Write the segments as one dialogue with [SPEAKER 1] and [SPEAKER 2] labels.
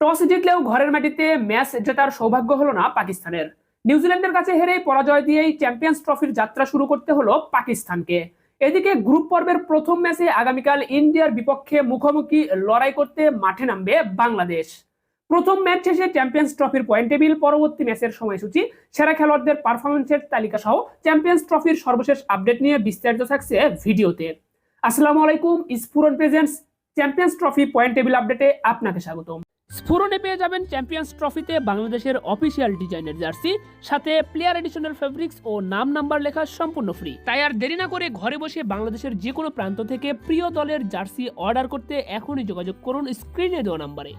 [SPEAKER 1] Toss জিতলেও ঘরের মাটিতে match জেতার সৌভাগ্য হলো না পাকিস্তানের। নিউজিল্যান্ডের কাছে হেরে পরাজয় দিয়েই চ্যাম্পিয়ন্স ট্রফির যাত্রা শুরু করতে হলো পাকিস্তানকে। এদিকে গ্রুপ পর্বের প্রথম ম্যাচে আগামীকাল ইন্ডিয়ার বিপক্ষে মুখোমুখি লড়াই করতে মাঠে নামবে বাংলাদেশ। প্রথম ম্যাচ শেষে চ্যাম্পিয়ন্স ট্রফির পয়েন্ট টেবিল, পরবর্তী ম্যাচের সময়সূচি, সেরা খেলোয়াড়দের পারফরমেন্সের তালিকা সহ চ্যাম্পিয়ন্স ট্রফির সর্বশেষ আপডেট নিয়ে বিস্তারিত থাকছে ভিডিওতে। আসসালামু আলাইকুম স্ফুরন presents. Champions trophy point table আপডেটে আপনাকে স্বাগতম। স্ফুরনে পেয়ে যাবেন চ্যাম্পিয়ন্স ট্রফিতে বাংলাদেশের অফিসিয়াল ডিজাইনের জার্সি সাথে প্লেয়ার এডিশনাল ফেব্রিক্স ও নাম নাম্বার লেখা সম্পূর্ণ ফ্রি তাই আর দেরি না করে ঘরে বসে বাংলাদেশের যে কোনো প্রান্ত থেকে প্রিয় দলের জার্সি অর্ডার করতে এখনই যোগাযোগ করুন স্ক্রিনে দেওয়া নাম্বারে।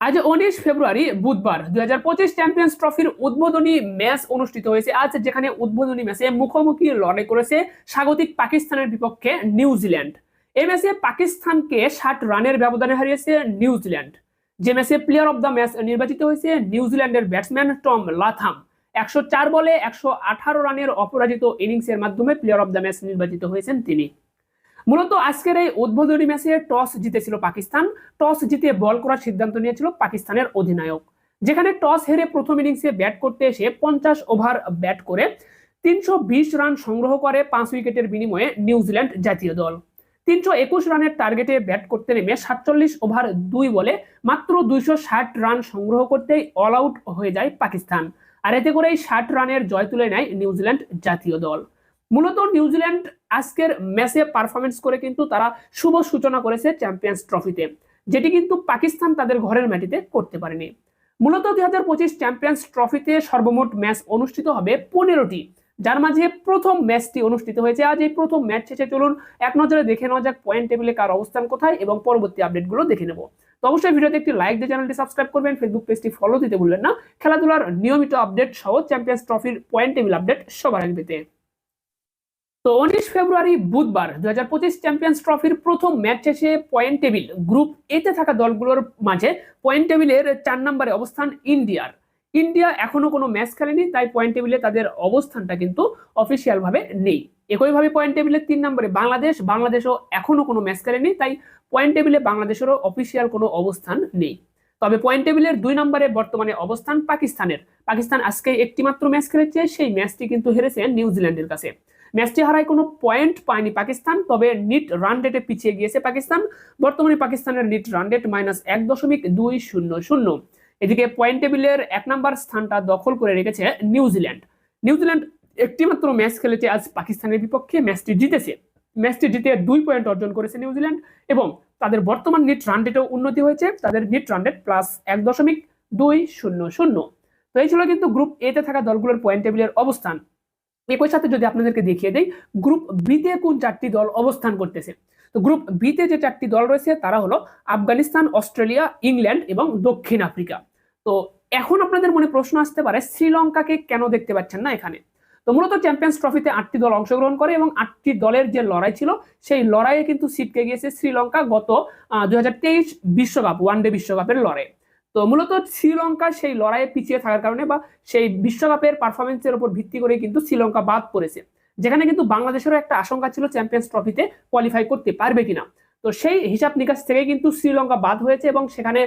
[SPEAKER 1] আজ উনিশ ফেব্রুয়ারি, বুধবার, দুই হাজার পঁচিশ চ্যাম্পিয়ন্স ট্রফির উদ্বোধনী ম্যাচ অনুষ্ঠিত হয়েছে। আজ যেখানে উদ্বোধনী ম্যাচে মুখোমুখি লড়াই করেছে স্বাগতিক পাকিস্তানের বিপক্ষে নিউজিল্যান্ড এই ম্যাচে পাকিস্তানকে ষাট রানের ব্যবধানে হারিয়েছে নিউজিল্যান্ড। যে ম্যাচে প্লেয়ার অব দ্য ম্যাচ নির্বাচিত হয়েছে নিউজিল্যান্ডের ব্যাটসম্যান টম লাথাম। একশো চার বলে একশো আঠারো রানের অপরাজিত ইনিংসের মাধ্যমে প্লেয়ার অব দ্য ম্যাচ নির্বাচিত হয়েছেন তিনি। মূলত আজকের এই উদ্বোধনী ম্যাচে টস জিতেছিল পাকিস্তান। টস জিতে বল করার সিদ্ধান্ত নিয়েছিল পাকিস্তানের অধিনায়ক। যেখানে টস হেরে প্রথম ইনিংসে ব্যাট করতে এসে পঞ্চাশ ওভার ব্যাট করে তিনশো বিশ রান সংগ্রহ করে পাঁচ উইকেটের বিনিময়ে নিউজিল্যান্ড জাতীয় দল। তিনশো একুশ রানের টার্গেটে ব্যাট করতে নেমে সাতচল্লিশ ওভার দুই বলে মাত্র দুইশো ষাট রান সংগ্রহ করতেই অল আউট হয়ে যায় পাকিস্তান। আর এতে করেই ষাট রানের জয় তুলে নেয় নিউজিল্যান্ড জাতীয় দল। মূলত নিউজিল্যান্ড আজকের ম্যাচে পারফরমেন্স করে কিন্তু তারা শুভ সূচনা করেছে চ্যাম্পিয়ন্স ট্রফিতে যেটি কিন্তু পাকিস্তান তাদের ঘরের মাটিতে করতে পারেনি। মূলত দুই হাজার পঁচিশ চ্যাম্পিয়ন্স ট্রফিতে সর্বমোট ম্যাচ অনুষ্ঠিত হবে পনেরোটি। যার মাঝে প্রথম ম্যাচটি অনুষ্ঠিত হয়েছে। আজ এই প্রথম ম্যাচ শেষে চলুন, এক নজরে দেখে নেওয়া যাক পয়েন্ট টেবিলে কার অবস্থান কোথায় এবং পরবর্তী আপডেটগুলো দেখে নেব। তো অবশ্যই ভিডিওতে একটি লাইক দিয়ে চ্যানেলটি সাবস্ক্রাইব করবেন ফেসবুক পেজটি ফলো দিতে ভুলবেন না। খেলাধুলার নিয়মিত আপডেট সহ চ্যাম্পিয়ন্স ট্রফির পয়েন্ট টেবিল আপডেট সবার আগে পেতে। তো উনিশ ফেব্রুয়ারি বুধবার দু হাজার পঁচিশ চ্যাম্পিয়ন্স ট্রফির প্রথম ম্যাচ শেষে পয়েন্ট টেবিল গ্রুপ এতে থাকা দলগুলোর মাঝে পয়েন্ট টেবিলের চার নম্বরে অবস্থান ইন্ডিয়ার। ইন্ডিয়া এখনও কোনো ম্যাচ খেলেনি, তাই পয়েন্ট টেবিলে তাদের অবস্থানটা কিন্তু অফিসিয়াল ভাবে নেই। একইভাবে পয়েন্ট টেবিলের তিন নম্বরে বাংলাদেশ, বাংলাদেশও এখনও কোনো ম্যাচ খেলেনি, তাই পয়েন্ট টেবিলে বাংলাদেশেরও অফিসিয়াল কোনো অবস্থান নেই। তবে পয়েন্ট টেবিলের দুই নম্বরে বর্তমানে অবস্থান পাকিস্তানের। পাকিস্তান আজকে একটি মাত্র ম্যাচ খেলেছে, সেই ম্যাচটি কিন্তু হেরেছে নিউজিল্যান্ডের কাছে। ম্যাচটি হারায় কোনো পয়েন্ট পায়নি পাকিস্তান, তবে নিট রান রেটে পিছিয়ে গিয়েছে পাকিস্তান। বর্তমানে পাকিস্তানের নিট রান রেট মাইনাস এক দশমিক দুই শূন্য শূন্য। এদিকে পয়েন্ট টেবিলের এক নম্বর স্থানটা দখল করে রেখেছে নিউজিল্যান্ড। নিউজিল্যান্ড একটি মাত্র ম্যাচ খেলেছে আজ পাকিস্তানের বিপক্ষে ম্যাচটি জিতেছে। ম্যাচটি জিতে দুই পয়েন্ট অর্জন করেছে নিউজিল্যান্ড এবং তাদের বর্তমান নিট রান রেটেও উন্নতি হয়েছে। তাদের নিট রান রেট প্লাস এক দশমিক দুই শূন্য শূন্য। তো এই ছিল কিন্তু গ্রুপ এতে থাকা দলগুলোর পয়েন্ট টেবিলের অবস্থান। একই সাথে যদি আপনাদেরকে দেখিয়ে দেই গ্রুপ বিতে কোন চারটি দল অবস্থান করতেছে? তো গ্রুপ বিতে যে চারটি দল রয়েছে, তারা হলো আফগানিস্তান, অস্ট্রেলিয়া, ইংল্যান্ড এবং দক্ষিণ আফ্রিকা। তো এখন আপনাদের মনে প্রশ্ন আসতে পারে, শ্রীলঙ্কাকে কেন দেখতে পাচ্ছেন না এখানে? তো মূলত চ্যাম্পিয়ন্স ট্রফিতে আটটি দল অংশগ্রহণ করে এবং আটটি দলের যে লড়াই ছিল, সেই লড়াইয়ে কিন্তু সিটকে গিয়েছে শ্রীলঙ্কা গত দুই বিশ্বকাপ ওয়ানডে বিশ্বকাপের লড়াই। তো মূলত শ্রীলঙ্কা সেই লড়াইয়ে পিছিয়ে থাকার কারণে বা সেই বিশ্বকাপের পারফরমেন্সের উপর ভিত্তি করে কিন্তু শ্রীলঙ্কা বাদ পড়েছে, যেখানে কিন্তু বাংলাদেশেরও একটা আশঙ্কা ছিল চ্যাম্পিয়ন্স ট্রফিতে কোয়ালিফাই করতে পারবে কিনা। তো সেই হিসাব নিকাশ থেকে কিন্তু শ্রীলঙ্কা বাদ হয়েছে এবং সেখানে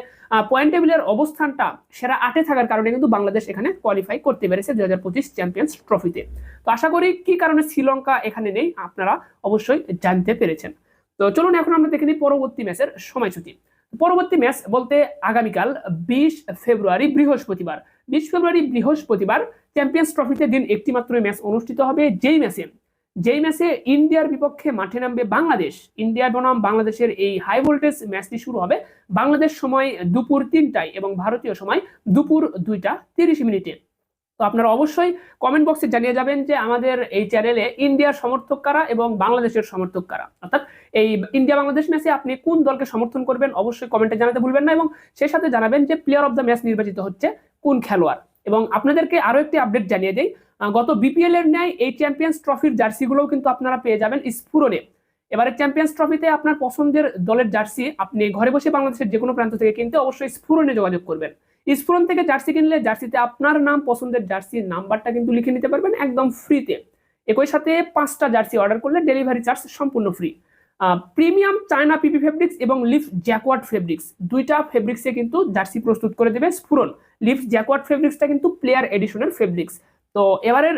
[SPEAKER 1] পয়েন্ট টেবিলের অবস্থানটা সেরা আটে থাকার কারণে কিন্তু বাংলাদেশ এখানে কোয়ালিফাই করতে পেরেছে দুই হাজার পঁচিশ চ্যাম্পিয়ন্স ট্রফিতে তো আশা করি কি কারণে শ্রীলঙ্কা এখানে নেই আপনারা অবশ্যই জানতে পেরেছেন। তো চলুন এখন আমরা দেখে নিই পরবর্তী ম্যাচের সময়সূচি। পরবর্তী ম্যাচ বলতে আগামীকাল বিশ ফেব্রুয়ারি বৃহস্পতিবার। বিশ ফেব্রুয়ারি বৃহস্পতিবার চ্যাম্পিয়ন্স ট্রফিতে দিন একটি মাত্র ম্যাচ অনুষ্ঠিত হবে, যেই ম্যাচে যেই ম্যাচে ইন্ডিয়ার বিপক্ষে মাঠে নামবে বাংলাদেশ, ইন্ডিয়া বনাম বাংলাদেশের এই হাই ভোল্টেজ ম্যাচটি শুরু হবে বাংলাদেশ সময় দুপুর তিনটায় এবং ভারতীয় সময় দুপুর দুইটা তিরিশ মিনিটে। তো আপনারা অবশ্যই কমেন্ট বক্সে জানিয়ে যাবেন যে আমাদের এই চ্যানেলে ইন্ডিয়ার সমর্থক কারা এবং বাংলাদেশের সমর্থক কারা। অর্থাৎ এই ইন্ডিয়া বাংলাদেশ ম্যাচে আপনি কোন দলকে সমর্থন করবেন অবশ্যই কমেন্টে জানাতে ভুলবেন না এবং সেই সাথে জানাবেন যে প্লেয়ার অফ দ্য ম্যাচ নির্বাচিত হচ্ছে কোন খেলোয়াড়। এবং আপনাদেরকে আরও একটি আপডেট জানিয়ে দেই গত বিপিএল এর ন্যায় এই চ্যাম্পিয়ন্স ট্রফির জার্সিগুলোও কিন্তু আপনারা পেয়ে যাবেন স্ফুরনে এবারে চ্যাম্পিয়ন্স ট্রফিতে আপনার পছন্দের দলের জার্সি আপনি ঘরে বসে বাংলাদেশের যে কোনো প্রান্ত থেকে কিনতে অবশ্যই স্ফুরনে যোগাযোগ করবেন। স্ফুরন থেকে জার্সি কিনলে জার্সিতে আপনার নাম, পছন্দের জার্সির নাম্বারটা কিন্তু লিখে নিতে পারবেন একদম ফ্রিতে একই সাথে পাঁচটা জার্সি অর্ডার করলে ডেলিভারি চার্জ সম্পূর্ণ free premium China PP fabrics এবং লিফ জ্যাকওয়ার্ড ফেব্রিক্স দুইটা ফেব্রিক্সে কিন্তু জার্সি প্রস্তুত করে দেবে স্ফুরন লিফ জ্যাকওয়ার্ড ফেব্রিক্সটা কিন্তু প্লেয়ার এডিশনের ফেব্রিক্স তো এবারের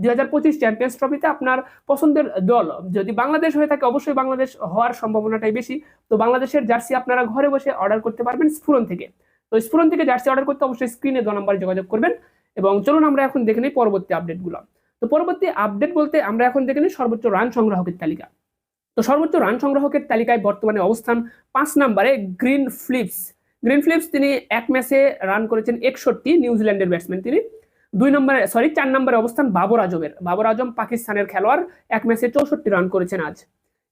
[SPEAKER 1] দুই হাজার পঁচিশ চ্যাম্পিয়ন্স ট্রফিতে আপনার পছন্দের দল, যদি বাংলাদেশ হয়ে থাকে, অবশ্যই বাংলাদেশ হওয়ার সম্ভাবনাটাই বেশি। তো বাংলাদেশের জার্সি আপনারা ঘরে বসে অর্ডার করতে পারবেন স্ফুরন থেকে। তো স্ফুরন থেকে জার্সি অর্ডার করতে অবশ্যই স্ক্রিনে দু নম্বরে যোগাযোগ করবেন এবং চলুন আমরা এখন দেখে নিই পরবর্তী আপডেটগুলো তো পরবর্তী আপডেট বলতে আমরা এখন দেখে নিই সর্বোচ্চ রান সংগ্রাহকের তালিকা। তো সর্বোচ্চ রান সংগ্রাহকের তালিকায় বর্তমানে অবস্থান পাঁচ নাম্বারে গ্রিন ফ্লিপস গ্রিন ফ্লিপস তিনি এক ম্যাচে রান করেছেন একষট্টি নিউজিল্যান্ডের ব্যাটসম্যান তিনি। দুই নম্বরে সরি চার নম্বরে অবস্থান বাবর আজমের। বাবর আজম পাকিস্তানের খেলোয়াড়, এক ম্যাচে চৌষট্টি রান করেছেন আজ।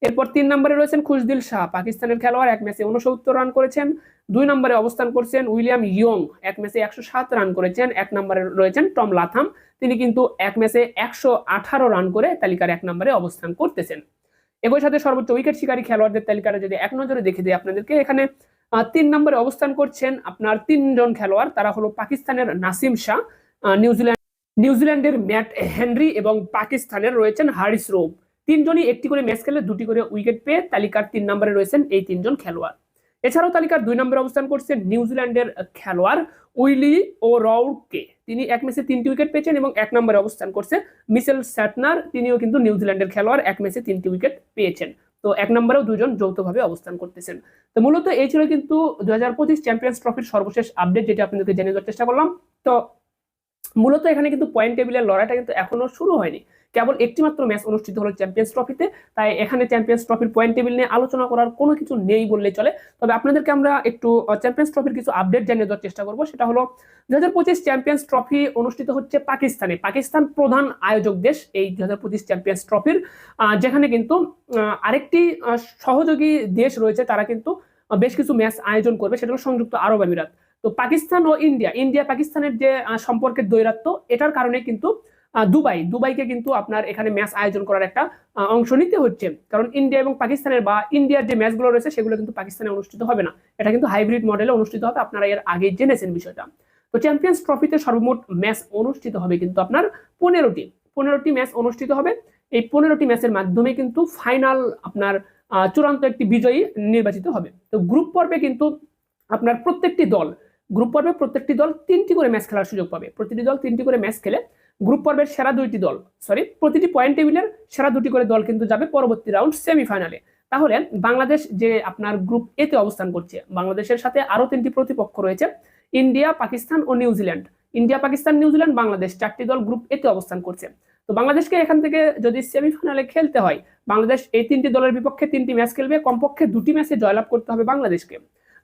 [SPEAKER 1] এরপর তিন নম্বরে রয়েছেন খুশদিল শাহ, পাকিস্তানের খেলোয়াড়, এক ম্যাচে উনসত্তর রান করেছেন। দুই নম্বরে অবস্থান করছেন উইলিয়াম ইয়ং, এক ম্যাচে একশো সাত রান করেছেন। এক নম্বরে রয়েছেন টম লাথাম, তিনি কিন্তু এক ম্যাচে একশো আঠারো রান করে তালিকার এক নম্বরে অবস্থান করতেছেন। একই সাথে সর্বোচ্চ উইকেট শিকারী খেলোয়াড়দের তালিকাটা যদি এক নজরে দেখে দিই আপনাদেরকে, এখানে তিন নম্বরে অবস্থান করছেন আপনার তিনজন খেলোয়াড়, তারা হলো পাকিস্তানের নাসিম শাহ নিউজিল্যান্ড নিউজিল্যান্ডের ম্যাট হেনরি এবং পাকিস্তানের রয়েছেন হারিস রোব তিনজনই একটি করে ম্যাচ খেলে দুটি করে উইকেট পেয়ে তালিকার তিন নম্বরে রয়েছেন এই তিনজন খেলোয়াড়। এছাড়াও তালিকার দুই নম্বরে অবস্থান করছেন নিউজিল্যান্ডের খেলোয়াড় উইলি ও রাউডকে তিনি এক ম্যাচে তিনটি উইকেট পেয়েছেন এবং এক নম্বরে অবস্থান করছে মিসেল স্যাটনার। তিনিও কিন্তু নিউজিল্যান্ডের খেলোয়াড়, এক ম্যাচে তিনটি উইকেট পেয়েছেন। তো এক নম্বরেও দুজন যৌথভাবে অবস্থান করতেছেন। তো মূলত এই ছিল কিন্তু দু হাজার পঁচিশ চ্যাম্পিয়ন্স ট্রফির সর্বশেষ আপডেট, যেটা আপনাদেরকে জানিয়ে দেওয়ার চেষ্টা করলাম। তো মূলত এখানে কিন্তু পয়েন্ট টেবিলের লড়াইটা কিন্তু এখনও শুরু হয়নি। কেবল একটি মাত্র ম্যাচ অনুষ্ঠিত হলো চ্যাম্পিয়ন্স ট্রফিতে তাই এখানে চ্যাম্পিয়ন্স ট্রফির পয়েন্ট টেবিল নিয়ে আলোচনা করার কোনো কিছু নেই বললে চলে। তবে আপনাদেরকে আমরা একটু চ্যাম্পিয়ন্স ট্রফির কিছু আপডেট জানিয়ে দেওয়ার চেষ্টা করব। সেটা হলো দু হাজার পঁচিশ চ্যাম্পিয়ন্স ট্রফি অনুষ্ঠিত হচ্ছে পাকিস্তানে। পাকিস্তান প্রধান আয়োজক দেশ এই দু হাজার পঁচিশ চ্যাম্পিয়ন্স ট্রফির যেখানে কিন্তু আরেকটি সহযোগী দেশ রয়েছে। তারা কিন্তু বেশ কিছু ম্যাচ আয়োজন করবে। সেটা হলো সংযুক্ত আরব আমিরাত। তো পাকিস্তান ও ইন্ডিয়া ইন্ডিয়া পাকিস্তানের যে সম্পর্কের দৈরাত্য এটার কারণে কিন্তু দুবাই, দুবাইকে কিন্তু আপনার এখানে ম্যাচ আয়োজন করার একটা অংশ নিতে হচ্ছে। কারণ ইন্ডিয়া এবং পাকিস্তানের বা ইন্ডিয়ার যে ম্যাচগুলো রয়েছে, সেগুলো কিন্তু পাকিস্তানে অনুষ্ঠিত হবে না। এটা কিন্তু হাইব্রিড মডেলে অনুষ্ঠিত হবে, আপনারা এর আগে জেনেছেন বিষয়টা। তো চ্যাম্পিয়ন্স ট্রফিতে সর্বমোট ম্যাচ অনুষ্ঠিত হবে কিন্তু আপনার পনেরোটি। পনেরোটি ম্যাচ অনুষ্ঠিত হবে। এই পনেরোটি ম্যাচের মাধ্যমে কিন্তু ফাইনাল আপনার চূড়ান্ত একটি বিজয়ী নির্বাচিত হবে। তো গ্রুপ পর্বে কিন্তু আপনার প্রত্যেকটি দল গ্রুপ পর্বে প্রত্যেকটি দল তিনটি করে ম্যাচ খেলার সুযোগ পাবে। প্রতিটি দল তিনটি করে ম্যাচ খেলে গ্রুপ পর্বের সেরা দুইটি দল সরি প্রতিটি পয়েন্ট টেবিলের সেরা দুটি করে দল কিন্তু যাবে পরবর্তী রাউন্ড সেমিফাইনালে তাহলে বাংলাদেশ যে আপনার গ্রুপ এতে অবস্থান করছে, বাংলাদেশের সাথে আরও তিনটি প্রতিপক্ষ রয়েছে, ইন্ডিয়া, পাকিস্তান ও New Zealand India, Pakistan New Zealand Bangladesh চারটি দল গ্রুপ এতে অবস্থান করছে। তো বাংলাদেশকে এখান থেকে যদি সেমিফাইনালে খেলতে হয়, বাংলাদেশ এই তিনটি দলের বিপক্ষে তিনটি ম্যাচ খেলবে, কমপক্ষে দুটি ম্যাচে জয়লাভ করতে হবে বাংলাদেশকে।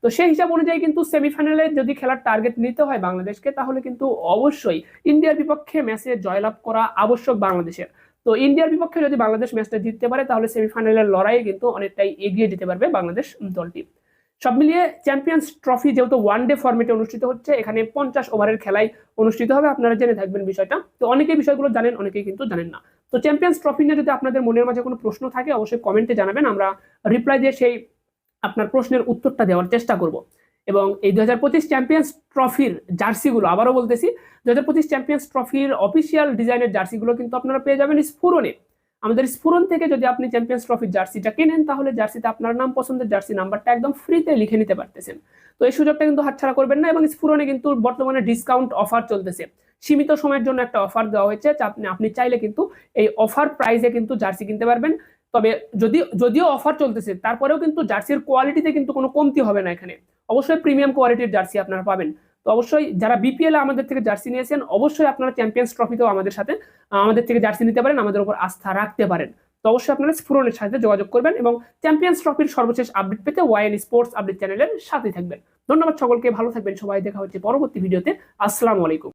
[SPEAKER 1] তো সেই হিসাব অনুযায়ী কিন্তু সেমিফাইনালে যদি খেলার টার্গেট নিতে হয় বাংলাদেশকে, তাহলে কিন্তু অবশ্যই ইন্ডিয়ার বিপক্ষে ম্যাচে জয়লাভ করা আবশ্যক বাংলাদেশের। তো ইন্ডিয়ার বিপক্ষে যদি বাংলাদেশ ম্যাচটা জিততে পারে, তাহলে সেমিফাইনালের লড়াইয়ে কিন্তু অনেকটাই এগিয়ে যেতে পারবে বাংলাদেশ দলটি। সব মিলিয়ে চ্যাম্পিয়ন্স ট্রফি যেহেতু ওয়ান ডে ফর্মেটে অনুষ্ঠিত হচ্ছে, এখানে পঞ্চাশ ওভারের খেলাই অনুষ্ঠিত হবে, আপনারা জেনে থাকবেন বিষয়টা। তো অনেকেই বিষয়গুলো জানেন, অনেকেই কিন্তু জানেন না। তো চ্যাম্পিয়ন্স ট্রফি নিয়ে যদি আপনাদের মনের মাঝে কোনো প্রশ্ন থাকে, অবশ্যই কমেন্টে জানাবেন, আমরা রিপ্লাই দিয়ে সেই আপনার প্রশ্নের উত্তরটা দেওয়ার চেষ্টা করব। এবং এই দু হাজার পঁচিশ চ্যাম্পিয়ন্স ট্রফির জার্সিগুলো আবারও বলতেছি দু হাজার পঁচিশ চ্যাম্পিয়ন্স ট্রফির অফিসিয়াল ডিজাইনের জার্সিগুলো কিন্তু আপনারা পেয়ে যাবেন স্ফুরনে আমাদের স্ফুরন থেকে যদি আপনি চ্যাম্পিয়ন্স ট্রফির জার্সিটা কেনেন, তাহলে জার্সিতে আপনার নাম, পছন্দের জার্সি নাম্বারটা একদম ফ্রিতে লিখে নিতে পারতেছেন। তো এই সুযোগটা কিন্তু হাতছাড়া করবেন না এবং স্ফুরনে কিন্তু বর্তমানে ডিসকাউন্ট অফার চলতেছে। সীমিত সময়ের জন্য একটা অফার দেওয়া হয়েছে আপনি আপনি চাইলে কিন্তু এই অফার প্রাইসে কিন্তু জার্সি কিনতে পারবেন। তবে যদি, যদিও অফার চলতেছে, তারপরেও কিন্তু জার্সির কোয়ালিটিতে কিন্তু কোনো কমতি হবে না এখানে। অবশ্যই প্রিমিয়াম কোয়ালিটির জার্সি আপনারা পাবেন। তো অবশ্যই যারা বিপিএল আমাদের থেকে জার্সি নিয়েছেন, অবশ্যই আপনারা চ্যাম্পিয়ন্স ট্রফিতেও আমাদের সাথে আমাদের থেকে জার্সি নিতে পারেন, আমাদের উপর আস্থা রাখতে পারেন। তো অবশ্যই আপনারা স্ফুরনের সাথে যোগাযোগ করবেন এবং চ্যাম্পিয়ন্স ট্রফির সর্বশেষ আপডেট পেতে ওয়াইএন স্পোর্টস আপডেট চ্যানেলের সাথে থাকবেন। ধন্যবাদ সকলকে, ভালো থাকবেন সবাই। দেখা হচ্ছে পরবর্তী ভিডিওতে আসসালামু আলাইকুম।